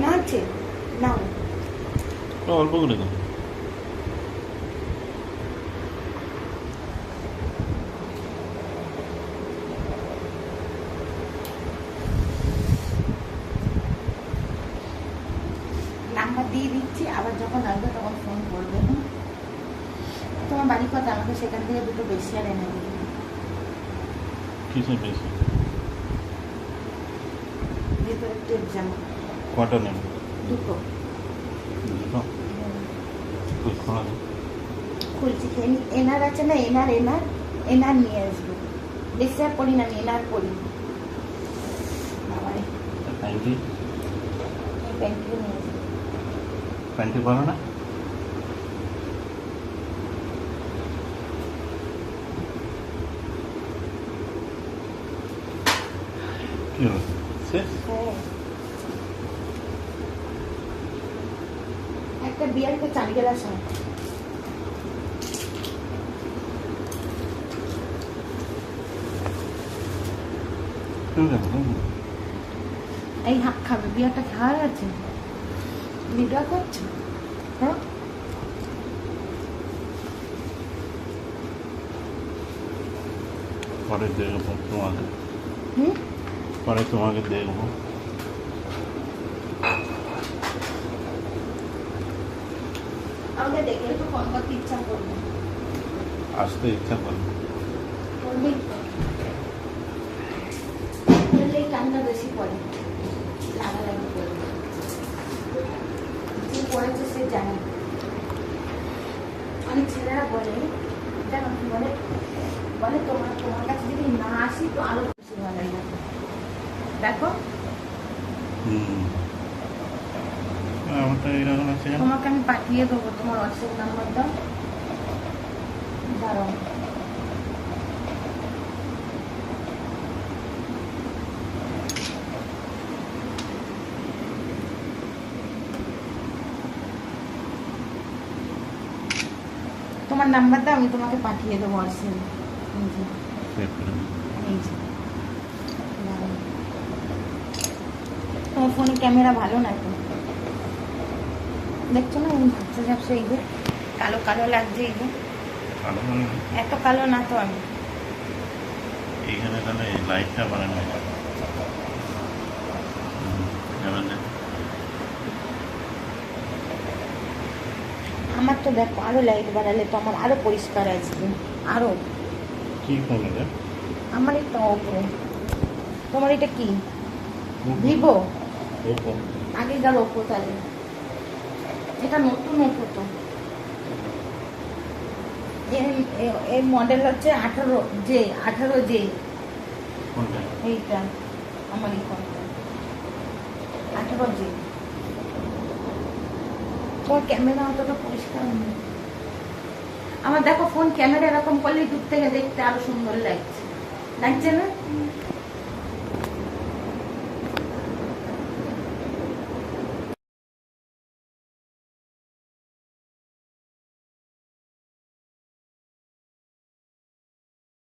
না আছে নাও অল্প করে দাও নাম্বার দিয়ে দিচ্ছি আবার যখন আসবে তখন ফোন করবে? তোমার বাড়ি কথা আমাকে সেখান থেকে দুটো বেশি আর এনে দিবে কিসে বেশি ভেতরে জামা কটা নেবে দুটো। দুটো? খুলছি এনার আছে না? এনার এনার এনার নিয়ে আসব। বেশি আর পড়ি না এনার পড়ি প্যান্টি প্যান্টি পরো না? কি শেষ হ্যাঁ। একটা চার গেলাস। এই হাত খাবে বিয়ারটা খাওয়ার আছে? ভিডিও করছ? হ্যাঁ? পরে দেখব তোমাকে হুম? পরে তোমাকে দেখব। ইচ্ছা করবে। আসতে ইচ্ছা কান্না বেশি পড়ে লাগালাগি করবে যে পড়েছে সে জানে। অনেক ছেলেরা বলে জানো বলে? বলে তোমার তোমার কাছে যদি না আসি তো আরও খুশি ভালো লাগে। দেখো। তোমাকে আমি পাঠিয়ে দেবো তোমার হোয়াটসঅ্যাপ নাম্বার দাও দাঁড়াও। তোমার নাম্বার দাও আমি তোমাকে পাঠিয়ে দেবো হোয়াটসঅ্যাপে এই যে সেভ করে দিই। এই যে দাঁড়াও। তোমার ফোনে ক্যামেরা ভালো না তো? দেখছ না ঝাপসা ঝাপসা এই যে কালো কালো লাগছে এই যে। ভালো মনে। এত কালো না তো আমি। এইখানে তাহলে লাইটটা দেখ। আমার তো দেখো আরও লাইট বাড়ালে তো আমার আরও পরিষ্কার আসবে আরও। কি ফোন আমার এটা ওপো তোমার এটা কি? ভিভো ওপো আগেকার ওপো তাহলে এটা নতুন ওপো তো এর- এ- এর মডেল হচ্ছে আঠারো জে আঠারো জে এইটা আমার এই ফোনটা আঠারো জি তোমার ক্যামেরা অতটা পরিষ্কার নেই। আমার দেখো ফোন ক্যামেরা এরকম করলে দূর থেকে দেখতে আরও সুন্দর লাগছে। লাগছে না।